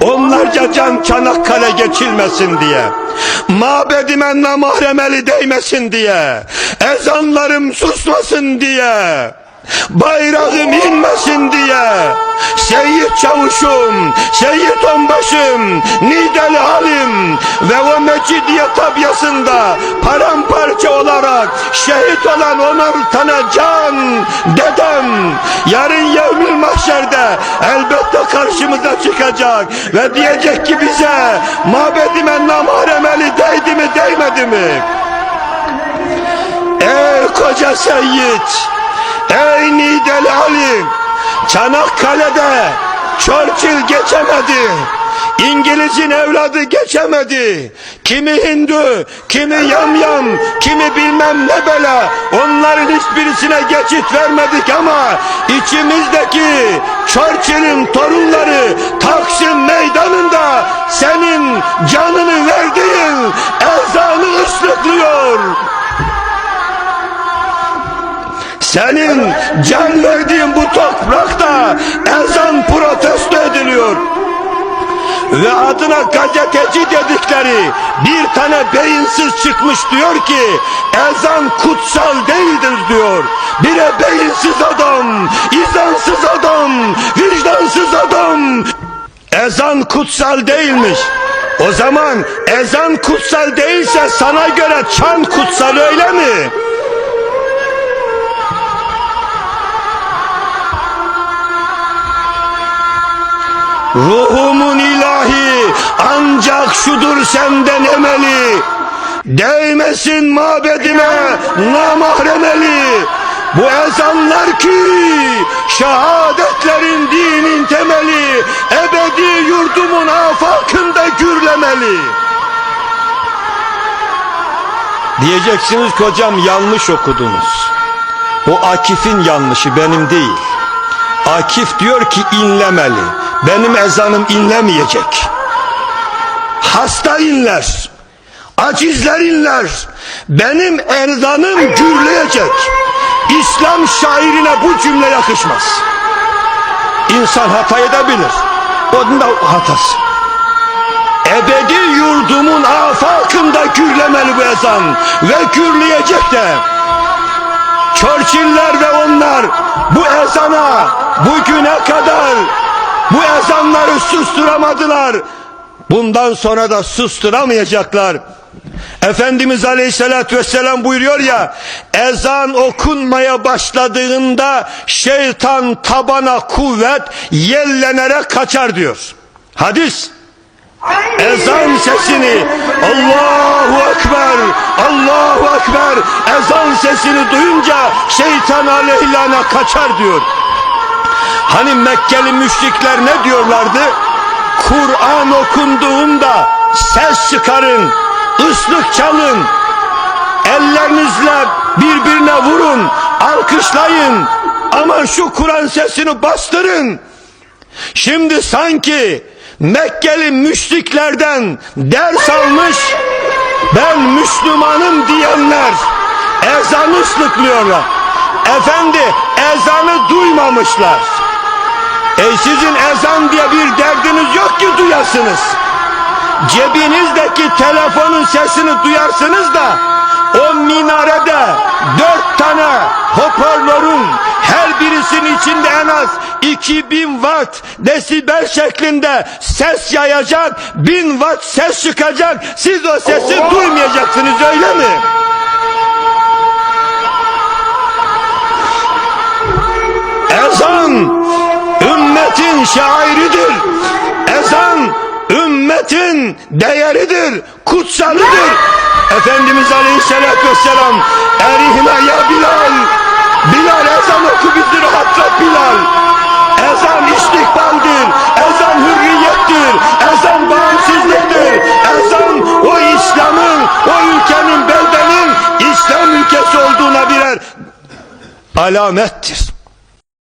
Onlarca can Çanakkale geçilmesin diye. Mabedime namahremeli değmesin diye. Ezanlarım susmasın diye. Bayrağım inmesin diye. Seyit çavuşum, Seyit onbaşım, Nideli Halim ve o Mecidiye tabyasında paramparça olarak şehit olan onar tane can dedem yarın mahşerde elbette karşımıza çıkacak ve diyecek ki bize mabedime namahremeli değdi mi değmedi mi? Ey koca Seyit! Ey Nideli Halim! Çanakkale'de Churchill geçemedi. İngiliz'in evladı geçemedi. Kimi Hindu, kimi yamyam, kimi bilmem ne bela. Onların hiçbirisine geçit vermedik ama içimizdeki Churchill'in torunları Taksim meydanında senin canını verdiğin ezanı ıslıklıyor. Senin can verdiğin bu toprakta ezan protesto ediliyor. Ve adına gazeteci dedikleri bir tane beyinsiz çıkmış diyor ki ezan kutsal değildir diyor. Bire beyinsiz adam, izansız adam, vicdansız adam. Ezan kutsal değilmiş. O zaman ezan kutsal değilse sana göre çan kutsal öyle mi? Ruhumun şudur senden emeli. Değmesin mabedime namahremeli. Bu ezanlar ki şehadetlerin dinin temeli. Ebedi yurdumun afakında gürlemeli. Diyeceksiniz ki hocam yanlış okudunuz. O Akif'in yanlışı benim değil. Akif diyor ki inlemeli. Benim ezanım inlemeyecek. Hasta inler. Acizler inler. Benim ezanım gürleyecek. İslam şairine bu cümle yakışmaz. İnsan hata edebilir. Onun da hatası. Ebedi yurdumun afakında gürlemeli bu ezan. Ve gürleyecek de. Churchill'ler ve onlar bu ezana bugüne kadar bu ezanları susturamadılar. Bundan sonra da susturamayacaklar. Efendimiz Aleyhisselatü Vesselam buyuruyor ya ezan okunmaya başladığında şeytan tabana kuvvet yellenerek kaçar diyor. Hadis ezan sesini Allahu Ekber Allahu Ekber ezan sesini duyunca şeytan aleyhilana kaçar diyor. Hani Mekkeli müşrikler ne diyorlardı? Kur'an okunduğunda ses çıkarın, ıslık çalın, ellerinizle birbirine vurun, alkışlayın. Ama şu Kur'an sesini bastırın. Şimdi sanki Mekkeli müşriklerden ders almış, ben Müslümanım diyenler ezanı ıslıklıyorlar. Efendi ezanı duymamışlar. E sizin ezan diye bir derdiniz yok ki duyasınız. Cebinizdeki telefonun sesini duyarsınız da o minarede dört tane hoparlörün her birisinin içinde en az 2000 watt desibel şeklinde ses yayacak, 1000 watt ses çıkacak. Siz o sesi duymayacaksınız öyle mi? Ümmetin değeridir, kutsalıdır. Efendimiz Aleyhisselatü Vesselam erihine ya Bilal, Bilal ezan oku bizi rahatlat Bilal. Ezan istikbaldir, ezan hürriyettir, ezan bağımsızlıktır, ezan o İslam'ın, o ülkenin, beldenin İslam ülkesi olduğuna birer alamettir.